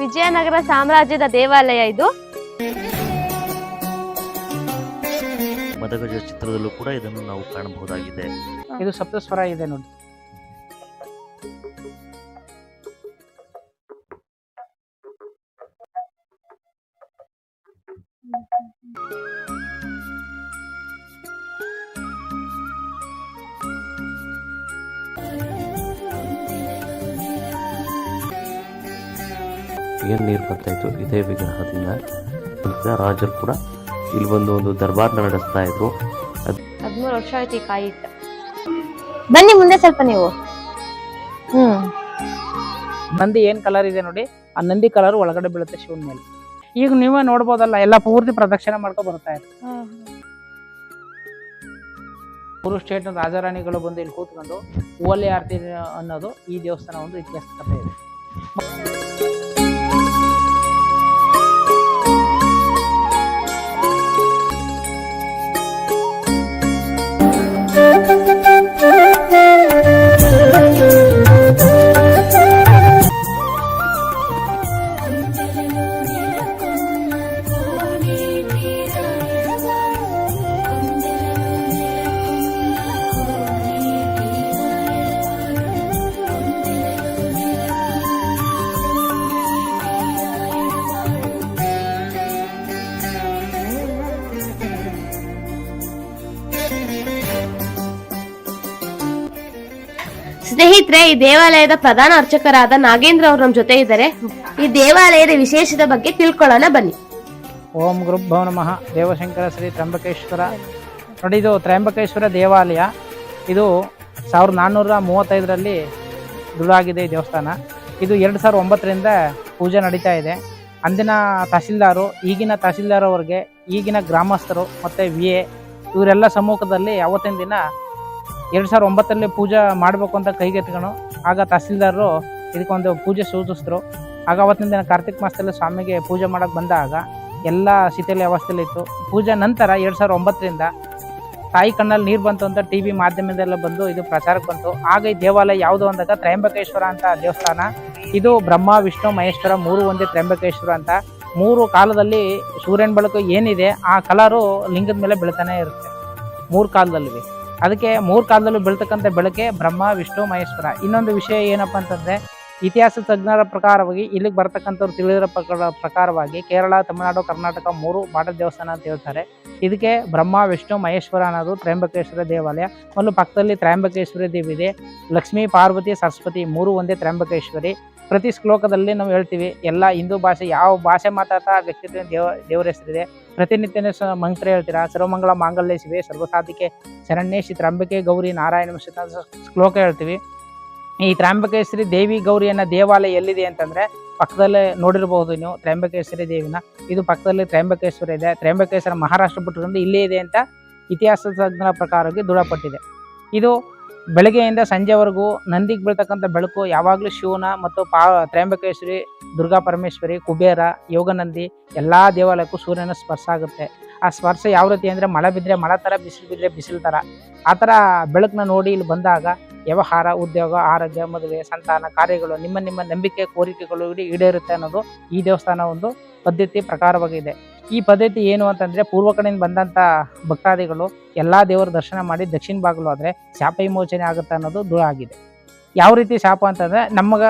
ವಿಜಯನಗರ ಸಾಮ್ರಾಜ್ಯದ ದೇವಾಲಯ ಇದು. ಮದಗಜ ಚಿತ್ರದಲ್ಲೂ ಕೂಡ ಇದನ್ನು ನಾವು ಕಾಣಬಹುದಾಗಿದೆ. ಇದು ಸಪ್ತಸ್ವರ ಇದೆ ನೋಡಿ. ಏನು ನೀರು ಬರ್ತಾ ಇತ್ತು. ಇದೇ ವಿಗ್ರಹದಿಂದ ಈಗ ರಾಜರು ಕೂಡ ಇಲ್ಲಿ ಬಂದು ಒಂದು ದರ್ಬಾರ್ನ ನಡೆಸ್ತಾ ಇದ್ರು. ಹದಿಮೂರು ವರ್ಷ ಆಯ್ತು ಈ ಕಾಯಿ ಬನ್ನಿ ಮುಂದೆ ಸ್ವಲ್ಪ ನೀವು. ಹ್ಮ್. ನಂದಿ ಏನ್ ಕಲರ್ ಇದೆ ನೋಡಿ? ಆ ನಂದಿ ಕಲರ್ ಒಳಗಡೆ ಬೀಳುತ್ತೆ ಶಿವನ ಮೇಲೆ. ಈಗ ನೀವೇ ನೋಡ್ಬೋದಲ್ಲ ಎಲ್ಲ ಪೂರ್ತಿ ಪ್ರದಕ್ಷಿಣೆ ಮಾಡ್ಕೊ ಬರ್ತಾ ಇದ್ರು. ಮೂರು ಸ್ಟೇಟ್ ರಾಜಾರಾಣಿಗಳು ಬಂದು ಇಲ್ಲಿ ಕೂತ್ಕೊಂಡು ಓಲೆ ಆರ್ತಿ ಅನ್ನೋದು ಈ ದೇವಸ್ಥಾನ ಒಂದು ಇತಿಹಾಸ ಕಥೆ ಇದೆ. ಸ್ನೇಹಿತರೆ, ಈ ದೇವಾಲಯದ ಪ್ರಧಾನ ಅರ್ಚಕರಾದ ನಾಗೇಂದ್ರ ಅವರು ನಮ್ಮ ಜೊತೆ ಇದ್ದಾರೆ. ಈ ದೇವಾಲಯದ ವಿಶೇಷದ ಬಗ್ಗೆ ತಿಳ್ಕೊಳ್ಳೋಣ ಬನ್ನಿ. ಓಂ ಗುರುಭವ ನಮಃ. ದೇವಶಂಕರ ಶ್ರೀ ತ್ರಂಬಕೇಶ್ವರ ನೋಡಿ, ಇದು ತ್ರ್ಯಂಬಕೇಶ್ವರ ದೇವಾಲಯ. ಇದು ಸಾವಿರದ ನಾನ್ನೂರ ಮೂವತ್ತೈದರಲ್ಲಿ ದೃಢವಾಗಿದೆ ಈ ದೇವಸ್ಥಾನ. ಇದು ಎರಡು ಸಾವಿರದ ಒಂಬತ್ತರಿಂದ ಪೂಜೆ ನಡೀತಾ ಇದೆ. ಅಂದಿನ ತಹಸೀಲ್ದಾರು, ಈಗಿನ ತಹಸೀಲ್ದಾರ್ ಅವರಿಗೆ ಈಗಿನ ಗ್ರಾಮಸ್ಥರು ಮತ್ತು ವಿ ಎ ಇವರೆಲ್ಲ ಸಮ್ಮುಖದಲ್ಲಿ ಅವತ್ತಿನ ದಿನ ಎರಡು ಸಾವಿರದ ಒಂಬತ್ತರಲ್ಲಿ ಪೂಜೆ ಮಾಡಬೇಕು ಅಂತ ಕೈಗೆತ್ಕೊಂಡು ಆಗ ತಹಸೀಲ್ದಾರರು ಇದಕ್ಕೊಂದು ಪೂಜೆ ಸೂಚಿಸಿದ್ರು. ಆಗ ಅವತ್ತಿನ ದಿನ ಕಾರ್ತಿಕ್ ಮಾಸದಲ್ಲಿ ಸ್ವಾಮಿಗೆ ಪೂಜೆ ಮಾಡೋಕೆ ಬಂದಾಗ ಎಲ್ಲ ಸ್ಥಿತಿಯಲ್ಲಿ ಅವಸ್ಥೆಯಲ್ಲಿ ಇತ್ತು. ಪೂಜೆ ನಂತರ ಎರಡು ಸಾವಿರದ ಒಂಬತ್ತರಿಂದ ತಾಯಿ ಕಣ್ಣಲ್ಲಿ ನೀರು ಬಂತು ಅಂತ ಟಿ ವಿ ಮಾಧ್ಯಮದಲ್ಲ ಬಂದು ಇದು ಪ್ರಚಾರಕ್ಕೆ ಬಂತು. ಆಗ ಈ ದೇವಾಲಯ ಯಾವುದು ಅಂದಾಗ ತ್ರಯಂಬಕೇಶ್ವರ ಅಂತ ದೇವಸ್ಥಾನ. ಇದು ಬ್ರಹ್ಮ, ವಿಷ್ಣು, ಮಹೇಶ್ವರ ಮೂರು ಒಂದೇ ತ್ರಯಂಬಕೇಶ್ವರ ಅಂತ. ಮೂರು ಕಾಲದಲ್ಲಿ ಸೂರ್ಯನ ಬೆಳಕು ಏನಿದೆ ಆ ಕಲರು ಲಿಂಗದ ಮೇಲೆ ಬೆಳಿತಾನೆ ಇರುತ್ತೆ. ಮೂರು ಕಾಲದಲ್ಲಿ ಅದಕ್ಕೆ ಮೂರು ಕಾಲದಲ್ಲೂ ಬೀಳ್ತಕ್ಕಂಥ ಬೆಳಕೆ ಬ್ರಹ್ಮ, ವಿಷ್ಣು, ಮಹೇಶ್ವರ. ಇನ್ನೊಂದು ವಿಷಯ ಏನಪ್ಪ ಅಂತಂದ್ರೆ, ಇತಿಹಾಸ ತಜ್ಞರ ಪ್ರಕಾರವಾಗಿ ಇಲ್ಲಿಗೆ ಬರ್ತಕ್ಕಂಥವ್ರು ತಿಳಿದಿರೋ ಪ್ರಕಾರ, ಪ್ರಕಾರವಾಗಿ ಕೇರಳ, ತಮಿಳುನಾಡು, ಕರ್ನಾಟಕ ಮೂರು ಬಾಟಲ್ ದೇವಸ್ಥಾನ ಅಂತ ಹೇಳ್ತಾರೆ. ಇದಕ್ಕೆ ಬ್ರಹ್ಮ, ವಿಷ್ಣು, ಮಹೇಶ್ವರ ಅನ್ನೋದು ತ್ರಯಂಬಕೇಶ್ವರ ದೇವಾಲಯ. ಒಂದು ಪಕ್ಕದಲ್ಲಿ ತ್ರಯಂಬಕೇಶ್ವರಿ ದೇವಿ ಇದೆ ಲಕ್ಷ್ಮೀ, ಪಾರ್ವತಿ, ಸರಸ್ವತಿ ಮೂರು ಒಂದೇ ತ್ರಯಂಬಕೇಶ್ವರಿ. ಪ್ರತಿ ಶ್ಲೋಕದಲ್ಲಿ ನಾವು ಹೇಳ್ತೀವಿ, ಎಲ್ಲ ಹಿಂದೂ ಭಾಷೆ ಯಾವ ಭಾಷೆ ಮಾತಾಡ್ತಾ ಆ ವ್ಯಕ್ತಿ ದೇವ, ದೇವರ ಹೆಸರಿದೆ. ಪ್ರತಿನಿತ್ಯನೇ ಮಂತ್ರ ಹೇಳ್ತೀರಾ, ಸರ್ವಮಂಗಳ ಮಾಂಗಲ್ಯ ಶಿವೆ, ಸರ್ವಸಾಧಿಕೆ ಶರಣ್ಯ, ಶ್ರೀ ತ್ರಾಂಬಿಕೆ ಗೌರಿ ನಾರಾಯಣ ಮಿಶ್ರಿತ ಶ್ಲೋಕ ಹೇಳ್ತೀವಿ. ಈ ತ್ರಾಂಬಕೇಶ್ವರಿ ದೇವಿ ಗೌರಿಯನ್ನ ದೇವಾಲಯ ಎಲ್ಲಿದೆ ಅಂತಂದ್ರೆ ಪಕ್ಕದಲ್ಲೇ ನೋಡಿರಬಹುದು ನೀವು ತ್ರಾಂಬಕೇಶ್ವರಿ ದೇವಿನ. ಇದು ಪಕ್ಕದಲ್ಲಿ ತ್ರಾಂಬಕೇಶ್ವರ ಇದೆ. ತ್ರಾಂಬಕೇಶ್ವರ ಮಹಾರಾಷ್ಟ್ರ ಬಿಟ್ಟುಕೊಂಡು ಇಲ್ಲೇ ಇದೆ ಅಂತ ಇತಿಹಾಸ ತಜ್ಞರ ಪ್ರಕಾರವಾಗಿ ದೃಢಪಟ್ಟಿದೆ. ಇದು ಬೆಳಗ್ಗೆಯಿಂದ ಸಂಜೆವರೆಗೂ ನಂದಿಗೆ ಬೀಳ್ತಕ್ಕಂಥ ಬೆಳಕು ಯಾವಾಗಲೂ ಶಿವನ ಮತ್ತು ಪಾ ತ್ರಯಂಬಕೇಶ್ವರಿ, ದುರ್ಗಾ ಪರಮೇಶ್ವರಿ, ಕುಬೇರ, ಯೋಗನಂದಿ ಎಲ್ಲಾ ದೇವಾಲಯಕ್ಕೂ ಸೂರ್ಯನ ಸ್ಪರ್ಶ ಆಗುತ್ತೆ. ಆ ಸ್ಪರ್ಶ ಯಾವ ರೀತಿ ಅಂದ್ರೆ ಮಳೆ ಬಿದ್ದರೆ ಮಳೆ ಥರ ಬಿಸಿಲು ಬಿದ್ದರೆ ಬಿಸಿಲು ಥರ ಆ ಥರ ಬೆಳಕನ್ನ ನೋಡಿ ಇಲ್ಲಿ ಬಂದಾಗ ವ್ಯವಹಾರ, ಉದ್ಯೋಗ, ಆರೋಗ್ಯ, ಮದುವೆ, ಸಂತಾನ ಕಾರ್ಯಗಳು, ನಿಮ್ಮ ನಿಮ್ಮ ನಂಬಿಕೆ, ಕೋರಿಕೆಗಳು ಇಡೀ ಈಡೇರುತ್ತೆ ಅನ್ನೋದು ಈ ದೇವಸ್ಥಾನ ಒಂದು ಪದ್ಧತಿ ಪ್ರಕಾರವಾಗಿದೆ. ಈ ಪದ್ಧತಿ ಏನು ಅಂತಂದ್ರೆ ಪೂರ್ವ ಕಡೆಯಿಂದ ಬಂದಂತ ಭಕ್ತಾದಿಗಳು ಎಲ್ಲಾ ದೇವರ ದರ್ಶನ ಮಾಡಿ ದಕ್ಷಿಣ ಭಾಗಲು ಆದ್ರೆ ಶಾಪ ವಿಮೋಚನೆ ಆಗುತ್ತೆ ಅನ್ನೋದು ದೂರ ಆಗಿದೆ. ಯಾವ ರೀತಿ ಶಾಪ ಅಂತಂದ್ರೆ ನಮಗ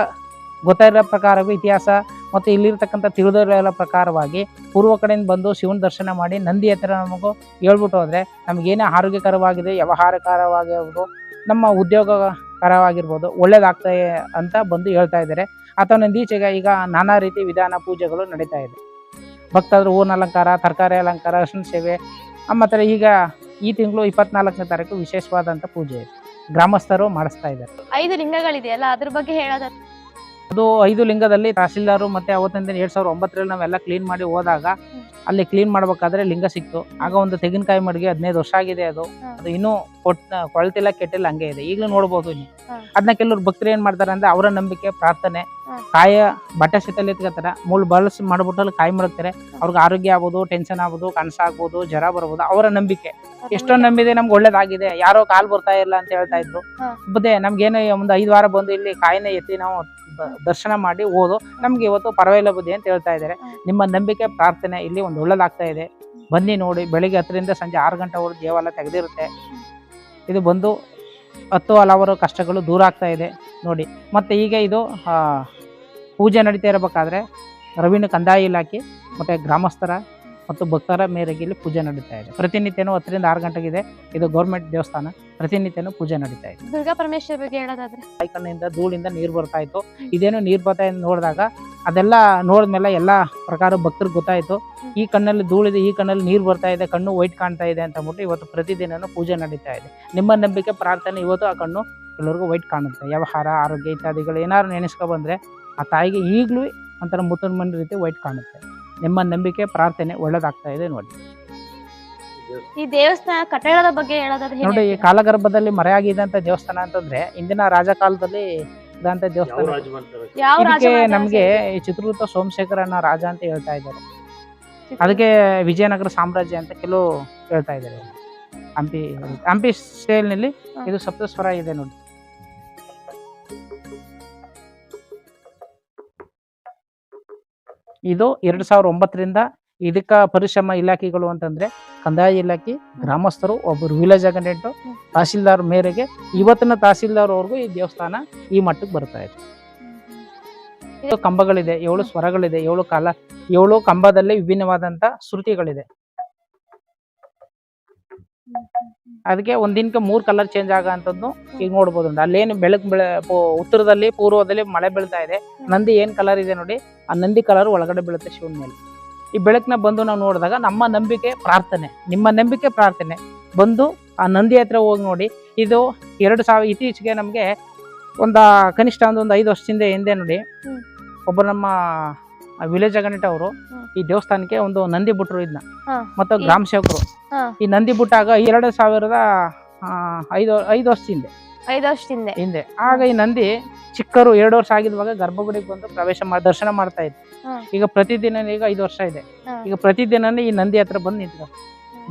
ಗೊತ್ತಿರೋ ಪ್ರಕಾರವೂ ಇತಿಹಾಸ ಮತ್ತು ಇಲ್ಲಿರ್ತಕ್ಕಂಥ ತಿಳಿದಿರೋ ಪ್ರಕಾರವಾಗಿ ಪೂರ್ವ ಕಡೆಯಿಂದ ಬಂದು ಶಿವನ ದರ್ಶನ ಮಾಡಿ ನಂದಿ ಹತ್ರ ನಮಗೂ ಹೇಳ್ಬಿಟ್ಟು ಹೋದರೆ ನಮಗೇನೇ ಆರೋಗ್ಯಕರವಾಗಿದೆ, ವ್ಯವಹಾರಕರವಾಗಿರ್ಬೋದು, ನಮ್ಮ ಉದ್ಯೋಗಕರವಾಗಿರ್ಬೋದು, ಒಳ್ಳೇದಾಗ್ತಾ ಅಂತ ಬಂದು ಹೇಳ್ತಾ ಇದ್ದಾರೆ. ಅಥವಾ ನಂದೀಚೆಗೆ ಈಗ ನಾನಾ ರೀತಿ ವಿಧಾನ ಪೂಜೆಗಳು ನಡೀತಾ ಇದೆ. ಭಕ್ತರು ಹೂವಿನ ಅಲಂಕಾರ ತರಕಾರಿ ಅಲಂಕಾರ ಅರ್ಶಿನ ಸೇವೆ. ಮತ್ತು ಈಗ ಈ ತಿಂಗಳು ಇಪ್ಪತ್ನಾಲ್ಕನೇ ತಾರೀಕು ವಿಶೇಷವಾದಂಥ ಪೂಜೆ ಇದೆ. ಗ್ರಾಮಸ್ಥರು ಮಾಡಿಸ್ತಾ ಇದ್ದಾರೆ. ಐದು ಲಿಂಗಗಳಿದೆಯಲ್ಲ ಅದ್ರ ಬಗ್ಗೆ ಹೇಳೋದ? ಅದು ಐದು ಲಿಂಗದಲ್ಲಿ ತಹಸೀಲ್ದಾರು ಮತ್ತೆ ಅವತ್ತಿನ ದಿನ ಎರಡ್ ಸಾವಿರದ ಒಂಬತ್ತರಲ್ಲಿ ನಾವೆಲ್ಲ ಕ್ಲೀನ್ ಮಾಡಿ ಹೋದಾಗ ಅಲ್ಲಿ ಕ್ಲೀನ್ ಮಾಡ್ಬೇಕಾದ್ರೆ ಲಿಂಗ ಸಿಕ್ತು. ಆಗ ಒಂದು ತೆಂಗಿನಕಾಯಿ ಮಡಿಗೆ ಹದಿನೈದು ವರ್ಷ ಆಗಿದೆ ಅದು. ಅದು ಇನ್ನೂ ಕೊಟ್ ಕೊಳ್ತಿಲ್ಲ ಕೆಟ್ಟಿಲ್ಲ ಹಂಗೆ ಇದೆ. ಈಗಲೂ ನೋಡ್ಬೋದು ಇನ್ನು ಅದನ್ನ ಕೆಲವ್ರು ಭಕ್ತರು ಏನ್ ಮಾಡ್ತಾರೆ ಅಂದ್ರೆ ಅವರ ನಂಬಿಕೆ ಪ್ರಾರ್ಥನೆ. ಕಾಯ ಬಟ್ಟೆ ಸಿತಲ್ಲಿ ಎತ್ಕೋತಾರೆ ಮುಳ್ಳು ಬಳಸಿ ಮಾಡ್ಬಿಟ್ಟಲ್ಲಿ ಕಾಯಿ ಮಡಗ್ತಾರೆ ಅವ್ರಿಗೆ ಆರೋಗ್ಯ ಆಗ್ಬೋದು ಟೆನ್ಷನ್ ಆಗ್ಬೋದು ಕನಸ ಆಗ್ಬೋದು ಜ್ವರ ಬರ್ಬೋದು ಅವರ ನಂಬಿಕೆ. ಎಷ್ಟೊಂದು ನಂಬಿದೆ ನಮ್ಗೆ ಒಳ್ಳೇದಾಗಿದೆ. ಯಾರೋ ಕಾಲು ಬರ್ತಾ ಇಲ್ಲ ಅಂತ ಹೇಳ್ತಾ ಇದ್ರು. ಬದೇ ನಮ್ಗೇನು ಒಂದು ಐದು ವಾರ ಬಂದು ಇಲ್ಲಿ ಕಾಯಿನ ಎತ್ತಿ ನಾವು ದರ್ಶನ ಮಾಡಿ ಓದು. ನಮ್ಗೆ ಇವತ್ತು ಪರವಾಗಿಲ್ಲ ಬುದ್ಧಿ ಅಂತ ಹೇಳ್ತಾ ಇದ್ದಾರೆ ನಿಮ್ಮ ನಂಬಿಕೆ ಪ್ರಾರ್ಥನೆ ಇಲ್ಲಿ ಒಂದು ಒಳ್ಳೇದಾಗ್ತಾ ಇದೆ. ಬನ್ನಿ ನೋಡಿ ಬೆಳಿಗ್ಗೆ ಹತ್ತರಿಂದ ಸಂಜೆ ಆರು ಗಂಟೆವರೆಗೂ ದೇವಾಲಯ ತೆಗೆದಿರುತ್ತೆ. ಇದು ಬಂದು ಹತ್ತು ಹಲವಾರು ಕಷ್ಟಗಳು ದೂರ ಆಗ್ತಾ ಇದೆ. ನೋಡಿ ಮತ್ತೆ ಈಗ ಇದು ಪೂಜೆ ನಡೀತಾ ಇರಬೇಕಾದ್ರೆ ರವಿನ ಕಂದಾಯ ಇಲಾಖೆ ಮತ್ತೆ ಗ್ರಾಮಸ್ಥರ ಮತ್ತು ಭಕ್ತರ ಮೇರೆಗೆ ಇಲ್ಲಿ ಪೂಜೆ ನಡೀತಾ ಇದೆ. ಪ್ರತಿನಿತ್ಯನೂ ಹತ್ತರಿಂದ ಆರು ಗಂಟೆಗಿದೆ. ಇದು ಗೌರ್ಮೆಂಟ್ ದೇವಸ್ಥಾನ. ಪ್ರತಿನಿತ್ಯನೂ ಪೂಜೆ ನಡೀತಾ ಇದೆ. ದುರ್ಗಾ ಪರಮೇಶ್ವರ ಬಗ್ಗೆ ಹೇಳೋದಾದ್ರೆ? ಕಣ್ಣಿಂದ ಧೂಳಿಂದ ನೀರು ಬರ್ತಾ ಇತ್ತು. ಇದೇನು ನೀರು ಬರ್ತಾ ಇದೆ ನೋಡಿದಾಗ ಅದೆಲ್ಲ ನೋಡಿದ್ಮೇಲೆ ಎಲ್ಲ ಪ್ರಕಾರ ಭಕ್ತರಿಗೆ ಗೊತ್ತಾಯ್ತು. ಈ ಕಣ್ಣಲ್ಲಿ ಧೂಳಿದೆ ಈ ಕಣ್ಣಲ್ಲಿ ನೀರು ಬರ್ತಾ ಇದೆ ಕಣ್ಣು ವೈಟ್ ಕಾಣ್ತಾ ಇದೆ ಅಂತ ಅಂದ್ಬಿಟ್ಟು ಇವತ್ತು ಪ್ರತಿದಿನನೂ ಪೂಜೆ ನಡೀತಾ ಇದೆ. ನಿಮ್ಮ ನಂಬಿಕೆ ಪ್ರಾರ್ಥನೆ ಇವತ್ತು ಆ ಕಣ್ಣು ಎಲ್ಲರಿಗೂ ವೈಟ್ ಕಾಣುತ್ತೆ. ವ್ಯವಹಾರ ಆರೋಗ್ಯ ಇತ್ಯಾದಿಗಳು ಏನಾದ್ರು ನೆನೆಸ್ಕೊ ಬಂದ್ರೆ ಆ ತಾಯಿಗೆ ಈಗಲೂ ಒಂಥರ ಮುತ್ತುಮನ್ ರೀತಿ ವೈಟ್ ಕಾಣುತ್ತೆ. ನಿಮ್ಮ ನಂಬಿಕೆ ಪ್ರಾರ್ಥನೆ ಒಳ್ಳೇದಾಗ್ತಾ ಇದೆ ನೋಡಿ. ಈ ದೇವಸ್ಥಾನ ಕಟ್ಟಡದ ಬಗ್ಗೆ ಹೇಳೋದಾದ್ರೆ ನೋಡಿ ಈ? ಕಾಲಗರ್ಭದಲ್ಲಿ ಮರೆಯಾಗಿದ್ದಂತ ದೇವಸ್ಥಾನ ಅಂತಂದ್ರೆ ಇಂದಿನ ರಾಜಕಾಲದಲ್ಲಿ ಇದಂತ ದೇವಸ್ಥಾನ. ನಮ್ಗೆ ಈ ಚಿತ್ರದುರ್ಗ ಸೋಮಶೇಖರ ಅನ್ನೋ ರಾಜ ಅಂತ ಹೇಳ್ತಾ ಇದ್ದಾರೆ. ಅದಕ್ಕೆ ವಿಜಯನಗರ ಸಾಮ್ರಾಜ್ಯ ಅಂತ ಕೆಲವು ಹೇಳ್ತಾ ಇದ್ದಾರೆ. ಹಂಪಿ ಹಂಪಿ ಸ್ಟೈಲ್ನಲ್ಲಿ ಇದು ಸಪ್ತಸ್ವರ ಇದೆ ನೋಡಿ. ಇದು ಎರಡ್ ಸಾವಿರದ ಒಂಬತ್ತರಿಂದ ಇದಕ್ಕ ಪರಿಶ್ರಮ ಇಲಾಖೆಗಳು ಅಂತಂದ್ರೆ ಕಂದಾಯ ಇಲಾಖೆ, ಗ್ರಾಮಸ್ಥರು, ಒಬ್ಬರು ವಿಲೇಜ್ ಅಗಂಡೆಂಟ್ ತಹಸೀಲ್ದಾರ್ ಮೇರೆಗೆ ಇವತ್ತಿನ ತಹಸೀಲ್ದಾರ್ ಅವ್ರಿಗೂ ಈ ದೇವಸ್ಥಾನ ಈ ಮಟ್ಟಕ್ಕೆ ಬರ್ತಾ ಇದೆ. ಕಂಬಗಳಿದೆ, ಏಳು ಸ್ವರಗಳಿದೆ, ಏಳು ಕಾಲ, ಏಳು ಕಂಬದಲ್ಲಿ ವಿಭಿನ್ನವಾದಂತ ಶ್ರುತಿಗಳಿದೆ ಅದಕ್ಕೆ ಒಂದಿನಕ್ಕೆ ಮೂರ್ ಕಲರ್ ಚೇಂಜ್ ಆಗಂತದ್ದು ಈಗ ನೋಡಬಹುದು ನೋಡಿ. ಅಲ್ಲೇನು ಬೆಳಕು ಬೆಳೆ ಉತ್ತರದಲ್ಲಿ ಪೂರ್ವದಲ್ಲಿ ಮಳೆ ಬೀಳ್ತಾ ಇದೆ. ನಂದಿ ಏನ್ ಕಲರ್ ಇದೆ ನೋಡಿ? ಆ ನಂದಿ ಕಲರ್ ಒಳಗಡೆ ಬೀಳುತ್ತೆ ಶಿವನ ಮೇಲೆ. ಈ ಬೆಳಕನ್ನ ಬಂದು ನಾವು ನೋಡಿದಾಗ ನಮ್ಮ ನಂಬಿಕೆ ಪ್ರಾರ್ಥನೆ ನಿಮ್ಮ ನಂಬಿಕೆ ಪ್ರಾರ್ಥನೆ ಬಂದು ಆ ನಂದಿ ಹತ್ರ ಹೋಗಿ ನೋಡಿ. ಇದು ಎರಡು ಸಾವಿರ ಇತ್ತೀಚೆಗೆ ನಮಗೆ ಒಂದ ಕನಿಷ್ಠ ಒಂದು ಒಂದು ಐದು ವರ್ಷದಿಂದ ಹಿಂದೆ ನೋಡಿ. ಒಬ್ಬ ನಮ್ಮ ವಿಲೇಜ್ ಅಗಣಿಟ್ ಅವರು ಈ ದೇವಸ್ಥಾನಕ್ಕೆ ಒಂದು ನಂದಿ ಬಿಟ್ರು ಇದನ್ನ ಮತ್ತೆ ಗ್ರಾಮ ಸೇವಕರು. ಈ ನಂದಿ ಬಿಟ್ಟಾಗ ಎರಡು ಸಾವಿರದ ಐದು ಐದು ವರ್ಷ ಹಿಂದೆ. ಐದು ವರ್ಷದಿಂದ ಹಿಂದೆ. ಆಗ ಈ ನಂದಿ ಚಿಕ್ಕರು ಎರಡು ವರ್ಷ ಆಗಿದ್ವಾಗ ಗರ್ಭಗುಡಿಗೆ ಬಂದು ಪ್ರವೇಶ ಮಾಡಿ ದರ್ಶನ ಮಾಡ್ತಾ ಇತ್ತು. ಈಗ ಪ್ರತಿದಿನ ಈಗ ಐದು ವರ್ಷ ಇದೆ. ಈಗ ಪ್ರತಿದಿನ ಈ ನಂದಿ ಹತ್ರ ಬಂದು ನಿಂತ್ಕೊಂಡು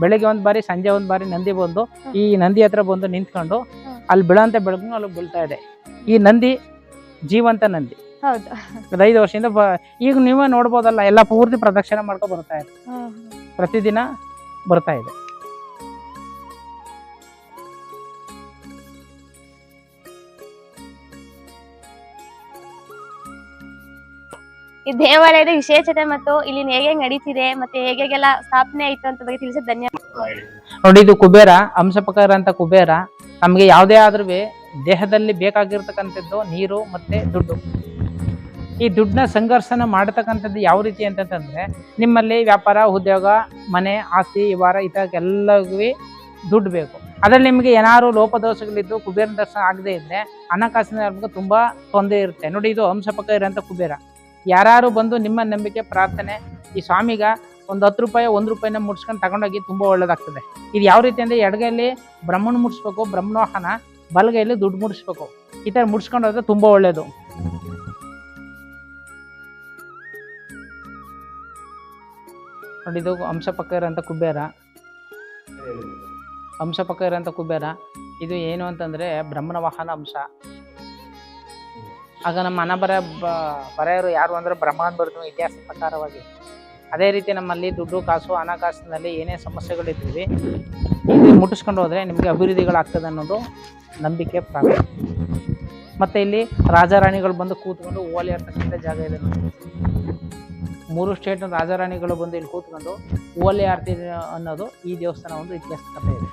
ಬೆಳಗ್ಗೆ ಒಂದ್ ಬಾರಿ ಸಂಜೆ ಒಂದ್ ಬಾರಿ ನಂದಿ ಬಂದು ಈ ನಂದಿ ಹತ್ರ ಬಂದು ನಿಂತ್ಕೊಂಡು. ಅಲ್ಲಿ ಬೀಳಂತ ಬೆಳಗ್ನು ಅಲ್ಲಿ ಬೀಳ್ತಾ ಇದೆ. ಈ ನಂದಿ ಜೀವಂತ ನಂದಿ. ಹೌದು. ಐದು ವರ್ಷದಿಂದ ಬ ಈಗ ನೀವೇ ನೋಡ್ಬೋದಲ್ಲ ಎಲ್ಲ ಪೂರ್ತಿ ಪ್ರದಕ್ಷಿಣೆ ಮಾಡ್ಕೊ ಬರ್ತಾ ಇದೆ. ಪ್ರತಿದಿನ ಬರ್ತಾ ಇದೆ. ಈ ದೇವಾಲಯದ ವಿಶೇಷತೆ ಮತ್ತು ಇಲ್ಲಿ ಹೇಗೆ ನಡೀತಿದೆ ಮತ್ತೆ ಹೇಗೆಲ್ಲ ಸ್ಥಾಪನೆ ಆಯ್ತು ಅಂತ ಬಗ್ಗೆ ತಿಳಿಸಿ ಧನ್ಯವಾದ. ನೋಡಿ ಇದು ಕುಬೇರ ಅಂಶಪಕರ ಅಂತ ಕುಬೇರ. ನಮಗೆ ಯಾವುದೇ ಆದ್ರೂ ದೇಹದಲ್ಲಿ ಬೇಕಾಗಿರ್ತಕ್ಕಂಥದ್ದು ನೀರು ಮತ್ತೆ ದುಡ್ಡು. ಈ ದುಡ್ಡನ್ನ ಸಂಘರ್ಷನ ಮಾಡತಕ್ಕಂಥದ್ದು ಯಾವ ರೀತಿ ಅಂತಂದ್ರೆ ನಿಮ್ಮಲ್ಲಿ ವ್ಯಾಪಾರ, ಉದ್ಯೋಗ, ಮನೆ, ಆಸ್ತಿ ವ್ಯವಹಾರ ಇದಕ್ಕೆಲ್ಲಗೂ ದುಡ್ಡು ಬೇಕು. ಅದರಲ್ಲಿ ನಿಮಗೆ ಏನಾದ್ರು ಲೋಪದೋಷಗಳಿದ್ದು ಕುಬೇರ ದರ್ಶನ ಆಗದೆ ಇದ್ದರೆ ಹಣಕಾಸಿನ ತುಂಬ ತೊಂದರೆ ಇರುತ್ತೆ. ನೋಡಿ ಇದು ಅಂಶಪಕ ಇರೋಂಥ ಕುಬೇರ. ಯಾರು ಬಂದು ನಿಮ್ಮ ನಂಬಿಕೆ, ಪ್ರಾರ್ಥನೆ, ಈ ಸ್ವಾಮಿಗ ಒಂದು ಹತ್ತು ರೂಪಾಯಿ, ಒಂದು ರೂಪಾಯಿನ ಮುಡ್ಸ್ಕೊಂಡು ತಗೊಂಡೋಗಿ ತುಂಬಾ ಒಳ್ಳೇದಾಗ್ತದೆ. ಇದು ಯಾವ ರೀತಿ ಅಂದ್ರೆ ಎಡಗೈಲಿ ಬ್ರಹ್ಮಣ ಮುಡಿಸ್ಬೇಕು ಬ್ರಹ್ಮಣೋಹನ ಬಲಗೈಲಿ ದುಡ್ಡು ಮುಡಿಸ್ಬೇಕು. ಈ ಥರ ಮುಡ್ಸ್ಕೊಂಡು ಹೋದ್ರೆ ತುಂಬಾ ಒಳ್ಳೇದು. ನೋಡಿ ಇದು ಅಂಶಪಕ್ಕ ಇರೋಂಥ ಕುಬೇರ. ಅಂಶಪಕ್ಕ ಇರೋಂಥ ಕುಬೇರ. ಇದು ಏನು ಅಂತಂದ್ರೆ ಬ್ರಹ್ಮನ ವಾಹನ ಅಂಶ. ಆಗ ನಮ್ಮ ಹಣ ಬರ ಬರೆಯರು ಯಾರು ಅಂದ್ರೆ ಬ್ರಹ್ಮ ಅಂತ ಬರ್ತೀವಿ ಇತಿಹಾಸ ಪ್ರಕಾರವಾಗಿ. ಅದೇ ರೀತಿ ನಮ್ಮಲ್ಲಿ ದುಡ್ಡು ಕಾಸು ಹಣಕಾಸಿನಲ್ಲಿ ಏನೇ ಸಮಸ್ಯೆಗಳಿದ್ದೀವಿ ಇಲ್ಲಿ ಮುಟ್ಟಿಸ್ಕೊಂಡು ಹೋದರೆ ನಿಮಗೆ ಅಭಿವೃದ್ಧಿಗಳಾಗ್ತದೆ ಅನ್ನೋದು ನಂಬಿಕೆ ಪ್ರಾರಂಭ ಮತ್ತೆ ಇಲ್ಲಿ ರಾಜಾರಾಣಿಗಳು ಬಂದು ಕೂತ್ಕೊಂಡು ಓಲೆ ಇರ್ತಕ್ಕಂಥ ಜಾಗ ಇದೆ ನೋಡಿ. ಮೂರು ಸ್ಟೇಟ್ನ ರಾಜಾರಾಣಿಗಳು ಬಂದು ಇಲ್ಲಿ ಕೂತ್ಕೊಂಡು ಓಲೆ ಆರ್ತಿ ಅನ್ನೋದು ಈ ದೇವಸ್ಥಾನ ಒಂದು ಇತಿಹಾಸ ಕಥೆ ಇದೆ.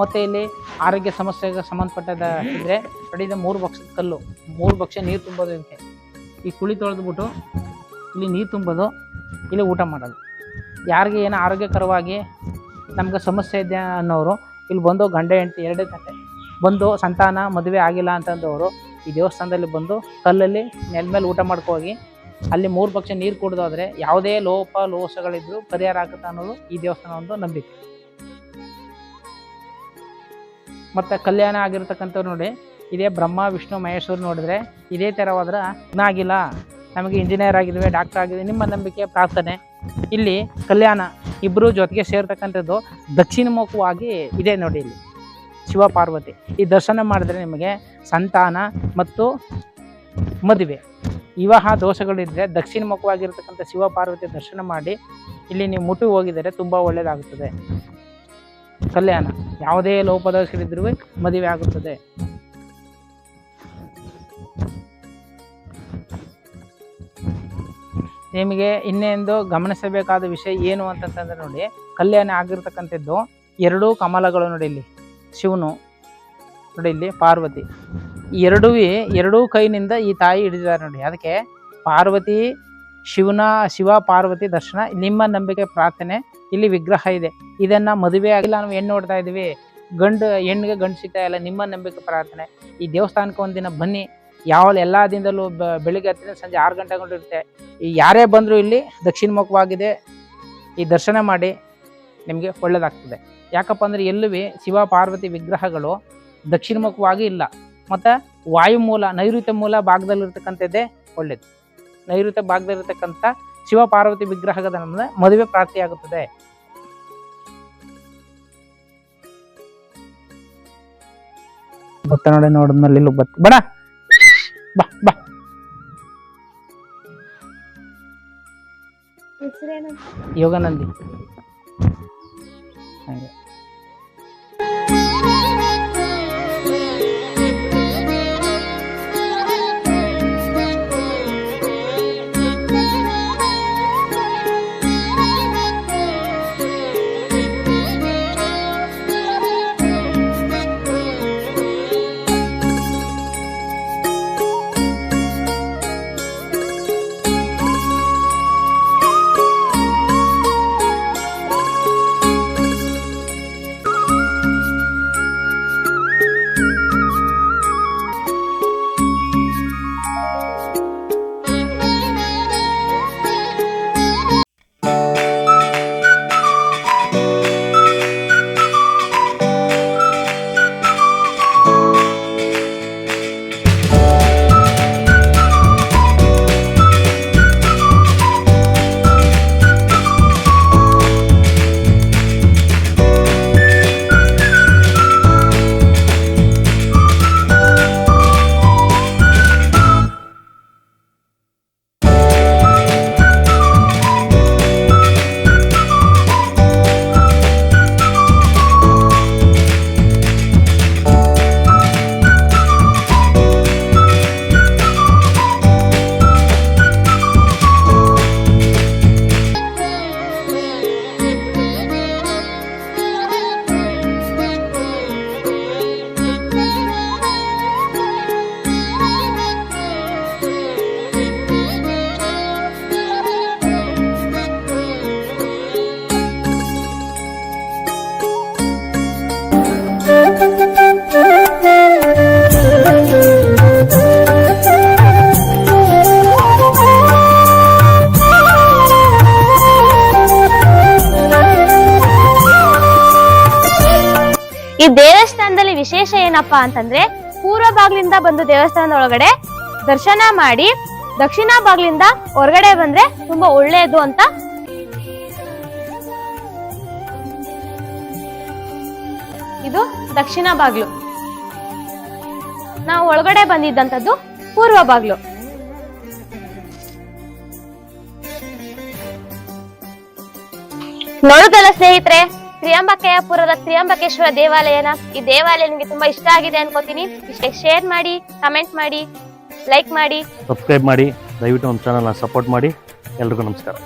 ಮತ್ತು ಇಲ್ಲಿ ಆರೋಗ್ಯ ಸಮಸ್ಯೆಗೆ ಸಂಬಂಧಪಟ್ಟದ ಇದ್ದರೆ ಕಡಿದ ಮೂರು ಬಕ್ಷದ ಕಲ್ಲು, ಮೂರು ಬಕ್ಷ ನೀರು ತುಂಬೋದು ಇದಕ್ಕೆ. ಈ ಕುಳಿ ತೊಳೆದ್ಬಿಟ್ಟು ಇಲ್ಲಿ ನೀರು ತುಂಬೋದು, ಇಲ್ಲಿ ಊಟ ಮಾಡೋದು. ಯಾರಿಗೆ ಏನೋ ಆರೋಗ್ಯಕರವಾಗಿ ನಮ್ಗೆ ಸಮಸ್ಯೆ ಇದೆ ಅನ್ನೋರು ಇಲ್ಲಿ ಬಂದು ಗಂಡ, ಹೆಂಡತಿ ಎರಡೇ ತಂದೆ ಬಂದು ಸಂತಾನ, ಮದುವೆ ಆಗಿಲ್ಲ ಅಂತಂದವರು ಈ ದೇವಸ್ಥಾನದಲ್ಲಿ ಬಂದು ಕಲ್ಲಲ್ಲಿ ನೆಲ ಮೇಲೆ ಊಟ ಮಾಡ್ಕೋಗಿ ಅಲ್ಲಿ ಮೂರು ಪಕ್ಷ ನೀರು ಕುಡಿದೋದ್ರೆ ಯಾವುದೇ ಲೋಪ ಲೋಸಗಳಿದ್ರು ಪರಿಹಾರ ಆಗುತ್ತೆ ಅನ್ನೋದು ಈ ದೇವಸ್ಥಾನ ಒಂದು ನಂಬಿಕೆ. ಮತ್ತೆ ಕಲ್ಯಾಣ ಆಗಿರ್ತಕ್ಕಂಥವ್ರು ನೋಡಿ, ಇದೇ ಬ್ರಹ್ಮ, ವಿಷ್ಣು, ಮಹೇಶ್ವರ್ ನೋಡಿದ್ರೆ ಇದೇ ಥರವಾದ್ರೆ ಆಗಿಲ್ಲ ನಮಗೆ ಇಂಜಿನಿಯರ್ ಆಗಿದ್ವಿ ಡಾಕ್ಟರ್ ಆಗಿದ್ವಿ, ನಿಮ್ಮ ನಂಬಿಕೆ, ಪ್ರಾರ್ಥನೆ. ಇಲ್ಲಿ ಕಲ್ಯಾಣ ಇಬ್ಬರು ಜೊತೆಗೆ ಸೇರ್ತಕ್ಕಂಥದ್ದು ದಕ್ಷಿಣಮುಖವಾಗಿ ಇದೆ ನೋಡಿ ಇಲ್ಲಿ. ಶಿವ ಪಾರ್ವತಿ. ಈ ದರ್ಶನ ಮಾಡಿದ್ರೆ ನಿಮಗೆ ಸಂತಾನ ಮತ್ತು ಮದುವೆ. ವಿವಾಹ ದೋಷಗಳಿದ್ದರೆ ದಕ್ಷಿಣ ಮುಖವಾಗಿರ್ತಕ್ಕಂಥ ಶಿವ ಪಾರ್ವತಿ ದರ್ಶನ ಮಾಡಿ ಇಲ್ಲಿ ನೀವು ಮುಟ್ಟು ಹೋಗಿದರೆ ತುಂಬ ಒಳ್ಳೆಯದಾಗುತ್ತದೆ ಕಲ್ಯಾಣ, ಯಾವುದೇ ಲೋಪದೋಷಗಳಿದ್ರೂ ಮದುವೆ ಆಗುತ್ತದೆ. ನಿಮಗೆ ಇನ್ನೆಂದು ಗಮನಿಸಬೇಕಾದ ವಿಷಯ ಏನು ಅಂತಂತಂದ್ರೆ ನೋಡಿ, ಕಲ್ಯಾಣ ಆಗಿರ್ತಕ್ಕಂಥದ್ದು ಎರಡೂ ಕಮಲಗಳು ನೋಡಿ ಇಲ್ಲಿ, ಶಿವನು ನೋಡಿ ಇಲ್ಲಿ ಪಾರ್ವತಿ. ಎರಡೂ ಎರಡೂ ಕೈನಿಂದ ಈ ತಾಯಿ ಹಿಡಿದಿದ್ದಾರೆ ನೋಡಿ. ಅದಕ್ಕೆ ಪಾರ್ವತಿ ಶಿವನ, ಶಿವ ಪಾರ್ವತಿ ದರ್ಶನ, ನಿಮ್ಮ ನಂಬಿಕೆ ಪ್ರಾರ್ಥನೆ, ಇಲ್ಲಿ ವಿಗ್ರಹ ಇದೆ. ಇದನ್ನ ಮದುವೆ ಆಗಿಲ್ಲ, ನಾವು ಹೆಣ್ಣು ನೋಡ್ತಾ ಇದೀವಿ ಗಂಡು, ಹೆಣ್ಣಿಗೆ ಗಂಡು ಸಿಗ್ತಾ ಇಲ್ಲ, ನಿಮ್ಮ ನಂಬಿಕೆ ಪ್ರಾರ್ಥನೆ. ಈ ದೇವಸ್ಥಾನಕ್ಕೆ ಒಂದಿನ ಬನ್ನಿ. ಯಾವ ಎಲ್ಲ ದಿನದಲ್ಲೂ ಬೆಳಿಗ್ಗೆ ಹತ್ತಿರ ಸಂಜೆ ಆರು ಗಂಟೆ ಗಂಟೆ ಇರುತ್ತೆ. ಈ ಯಾರೇ ಬಂದರೂ ಇಲ್ಲಿ ದಕ್ಷಿಣ ಮುಖವಾಗಿದೆ, ಈ ದರ್ಶನ ಮಾಡಿ ನಿಮಗೆ ಒಳ್ಳೆಯದಾಗ್ತದೆ ಯಾಕಪ್ಪ ಅಂದರೆ ಎಲ್ಲೂ ಶಿವ, ಪಾರ್ವತಿ ವಿಗ್ರಹಗಳು ದಕ್ಷಿಣ ಮುಖವಾಗಿ ಇಲ್ಲ. ಮತ್ತು ವಾಯುಮೂಲ ನೈಋತ್ಯ ಮೂಲ ಭಾಗದಲ್ಲಿರ್ತಕ್ಕಂಥದ್ದೇ ಒಳ್ಳೆಯದು ನೈಋತ್ಯ ಭಾಗದಲ್ಲಿರ್ತಕ್ಕಂಥ ಶಿವ ಪಾರ್ವತಿ ವಿಗ್ರಹದ ಮದುವೆ ಪ್ರಾಪ್ತಿಯಾಗುತ್ತದೆ ಬತ್ತ ನೋಡಿ ನೋಡಿದ್ಮೇಲೆ ಇಲ್ಲಿ ಬತ್ ಬಡ! ಬಾ ಬಾ. ಯೋಗಾನಂದಿ. ಹಂಗೆ. ವಿಶೇಷ ಏನಪ್ಪಾ ಅಂತಂದ್ರೆ ಪೂರ್ವ ಬಾಗ್ಲಿಂದ ಬಂದು ದೇವಸ್ಥಾನದ ಒಳಗಡೆ ದರ್ಶನ ಮಾಡಿ ದಕ್ಷಿಣ ಬಾಗ್ಲಿಂದ ಹೊರಗಡೆ ಬಂದ್ರೆ ತುಂಬಾ ಒಳ್ಳೆಯದು ಅಂತ ಇದು ದಕ್ಷಿಣ ಬಾಗ್ಲು. ನಾವು ಒಳಗಡೆ ಬಂದಿದ್ದಂಥದ್ದು ಪೂರ್ವ ಬಾಗ್ಲು. ನೋಡುದಲ್ಲ ಸ್ನೇಹಿತರೆ ತ್ರಿಯಂಬಕೆಯಪುರದ ತ್ರಿಯಂಬಕೇಶ್ವರ ದೇವಾಲಯನ ಈ ದೇವಾಲಯ ನಿಮಗೆ ತುಂಬಾ ಇಷ್ಟ ಆಗಿದೆ ಅನ್ಕೋತೀನಿ. ಇಷ್ಟೇ ಶೇರ್ ಮಾಡಿ ಕಮೆಂಟ್ ಮಾಡಿ ಲೈಕ್ ಮಾಡಿ. ಸಬ್ಸ್ಕ್ರೈಬ್ ಮಾಡಿ, ದಯವಿಟ್ಟು ನಮ್ಮ ಚಾನಲ್ನ ಸಪೋರ್ಟ್ ಮಾಡಿ. ಎಲ್ರಿಗೂ ನಮಸ್ಕಾರ.